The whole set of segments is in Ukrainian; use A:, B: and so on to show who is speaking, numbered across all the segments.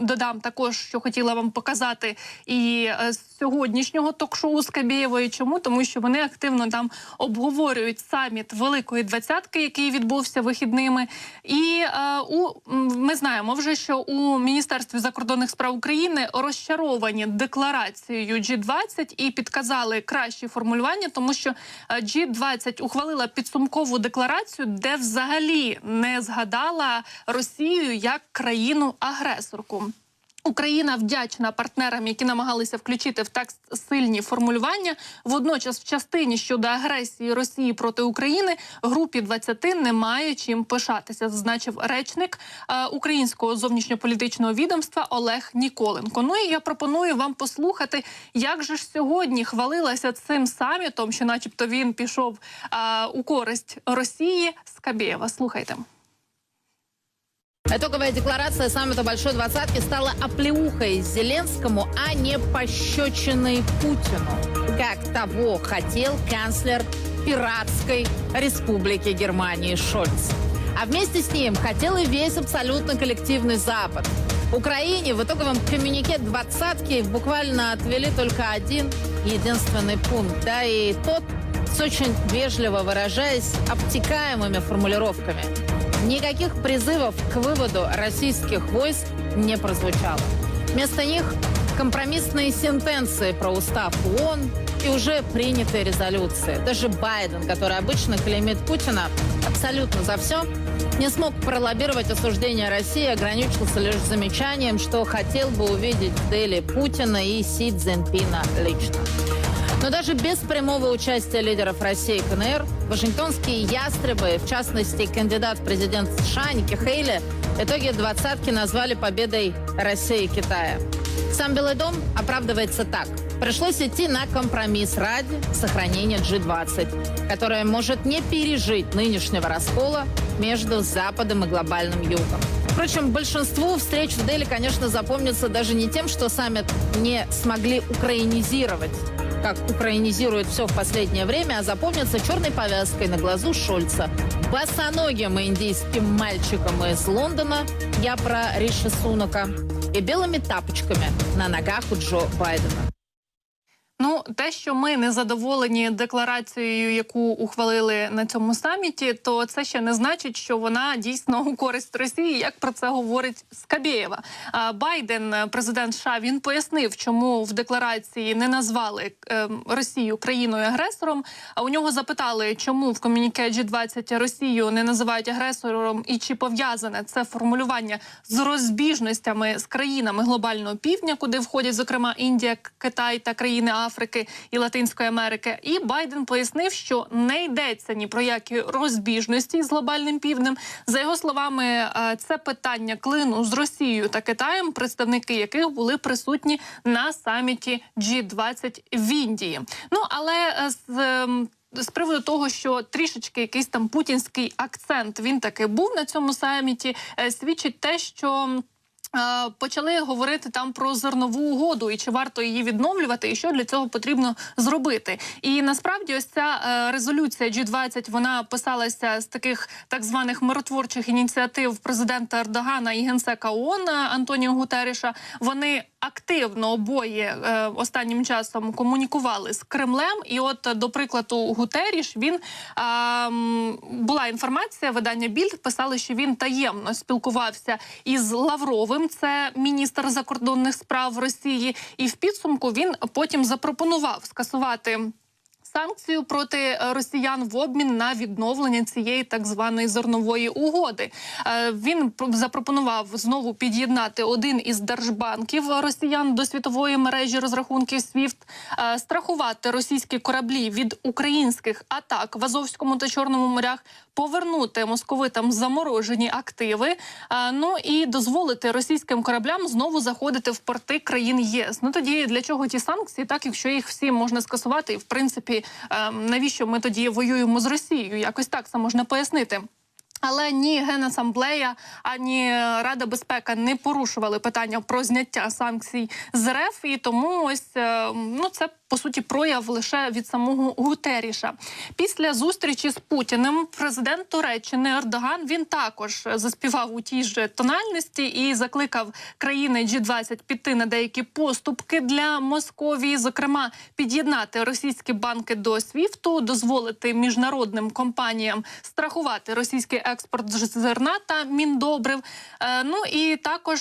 A: Додам також, що хотіла вам показати і е, сьогоднішнього ток-шоу з Кабєєвою. Чому? Тому що вони активно там обговорюють саміт Великої двадцятки, який відбувся вихідними. І е, у ми знаємо вже, що у Міністерстві закордонних справ України розчаровані декларацією G20 і підказали кращі формулювання, тому що е, G20 ухвалила підсумкову декларацію, де взагалі не згадала Росію як країну-агресорку. Україна вдячна партнерам, які намагалися включити в текст сильні формулювання. Водночас, в частині щодо агресії Росії проти України групі 20 немає чим пишатися, зазначив речник е, українського зовнішньополітичного відомства Олег Ніколенко. Ну і я пропоную вам послухати, як же ж сьогодні хвалилася цим самітом, що, начебто, він пішов е, у користь Росії. Скабєєва. Слухайте.
B: Итоговая декларация саммита Большой Двадцатки стала оплеухой Зеленскому, а не пощечиной Путину, как того хотел канцлер пиратской республики Германии Шольц. А вместе с ним хотел и весь абсолютно коллективный Запад. Украине в итоговом коммюнике двадцатки буквально отвели только один единственный пункт, да и тот с очень вежливо выражаясь обтекаемыми формулировками. Никаких призывов к выводу российских войск не прозвучало. Вместо них компромиссные сентенции про устав ООН и уже принятые резолюции. Даже Байден, который обычно клеймит Путина абсолютно за все, не смог пролоббировать осуждение России, ограничился лишь замечанием, что хотел бы увидеть в Дели Путина и Си Цзиньпина лично. Но даже без прямого участия лидеров России и КНР, вашингтонские ястребы, в частности, кандидат в президент США Ники Хейли, итоги двадцатки назвали победой России и Китая. Сам Белый дом оправдывается так. Пришлось идти на компромисс ради сохранения G20, которая может не пережить нынешнего раскола между Западом и глобальным Югом. Впрочем, большинству встреч в Дели, конечно, запомнится даже не тем, что саммит не смогли украинизировать, как украинизирует все в последнее время, а запомнится черной повязкой на глазу Шольца, босоногим индийским мальчиком из Лондона, я про Риши Сунака, и белыми тапочками на ногах у Джо Байдена.
A: Ну, те, що ми не задоволені декларацією, яку ухвалили на цьому саміті, то це ще не значить, що вона дійсно у користь Росії, як про це говорить Скабєєва. Байден, президент США, він пояснив, чому в декларації не назвали ем, Росію країною агресором. А у нього запитали, чому в комюніке G20 Росію не називають агресором, і чи пов'язане це формулювання з розбіжностями з країнами глобального півдня, куди входять зокрема Індія, Китай та країни і Латинської Америки. І Байден пояснив, що не йдеться ні про які розбіжності з глобальним півднем. За його словами, е, це питання клину з Росією та Китаєм, представники яких були присутні на саміті G20 в Індії. Ну але е, з ем, з приводу того, що трішечки якийсь там путінський акцент він таки був на цьому саміті, е, свідчить те, що. Е, Почали говорити там про зернову угоду і чи варто її відновлювати, і що для цього потрібно зробити. І насправді, ось ця е, резолюція G20, вона писалася з таких так званих миротворчих ініціатив президента Ердогана і генсека ООН Антоніо Гутеріша. Вони активно обоє е, останнім часом комунікували з Кремлем. І от е, до прикладу, Гутеріш він е, була інформація. Видання Більд писали, що він таємно спілкувався із Лавровим, це міністр закордонних справ Росії, і в підсумку він потім запропонував скасувати. Санкцію проти е, росіян в обмін на відновлення цієї так званої зернової угоди. Е, Він пр- запропонував знову під'єднати один із держбанків росіян до світової мережі розрахунків SWIFT, е, страхувати російські кораблі від українських атак в Азовському та Чорному морях, повернути московитам заморожені активи. Ну і дозволити російським кораблям знову заходити в порти країн ЄС. Ну тоді для чого ті санкції, так якщо їх всі можна скасувати, і в принципі, навіщо ми тоді воюємо з Росією? Якось так це можна пояснити. Але ні Генасамблея, ані Рада безпеки не порушували питання про зняття санкцій з РФ, і тому ось е, ну це по суті прояв лише від самого Гутеріша. Після зустрічі з Путіним президент Туреччини Ердоган він також заспівав у тій ж тональності і закликав країни G20 піти на деякі поступки для Московії, зокрема під'єднати російські банки до СВІФТу, дозволити міжнародним компаніям страхувати російський експорт зерна та міндобрив. Е, ну і також.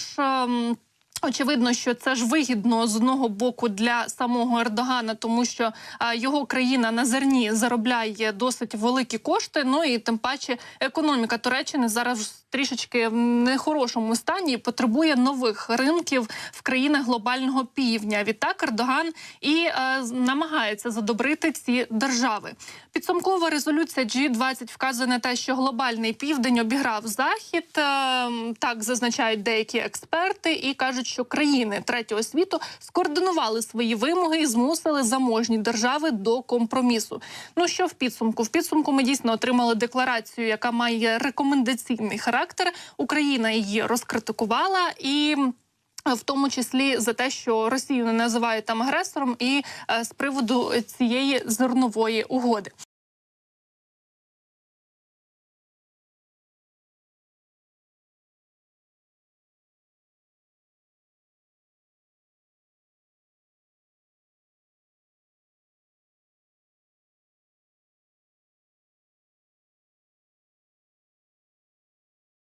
A: Ем, Очевидно, що це ж вигідно з одного боку для самого Ердогана, тому що а, його країна на зерні заробляє досить великі кошти. Ну і тим паче економіка Туреччини зараз трішечки в нехорошому стані потребує нових ринків в країнах глобального півдня. Відтак Ердоган і е, намагається задобрити ці держави. Підсумкова резолюція G20 вказує на те, що глобальний південь обіграв захід. Е, так зазначають деякі експерти і кажуть, що країни третього світу скоординували свої вимоги і змусили заможні держави до компромісу. Ну що в підсумку? В підсумку ми дійсно отримали декларацію, яка має рекомендаційний характер. Україна її розкритикувала і. В тому числі за те, що Росію не називають там агресором, і е, з приводу цієї зернової угоди.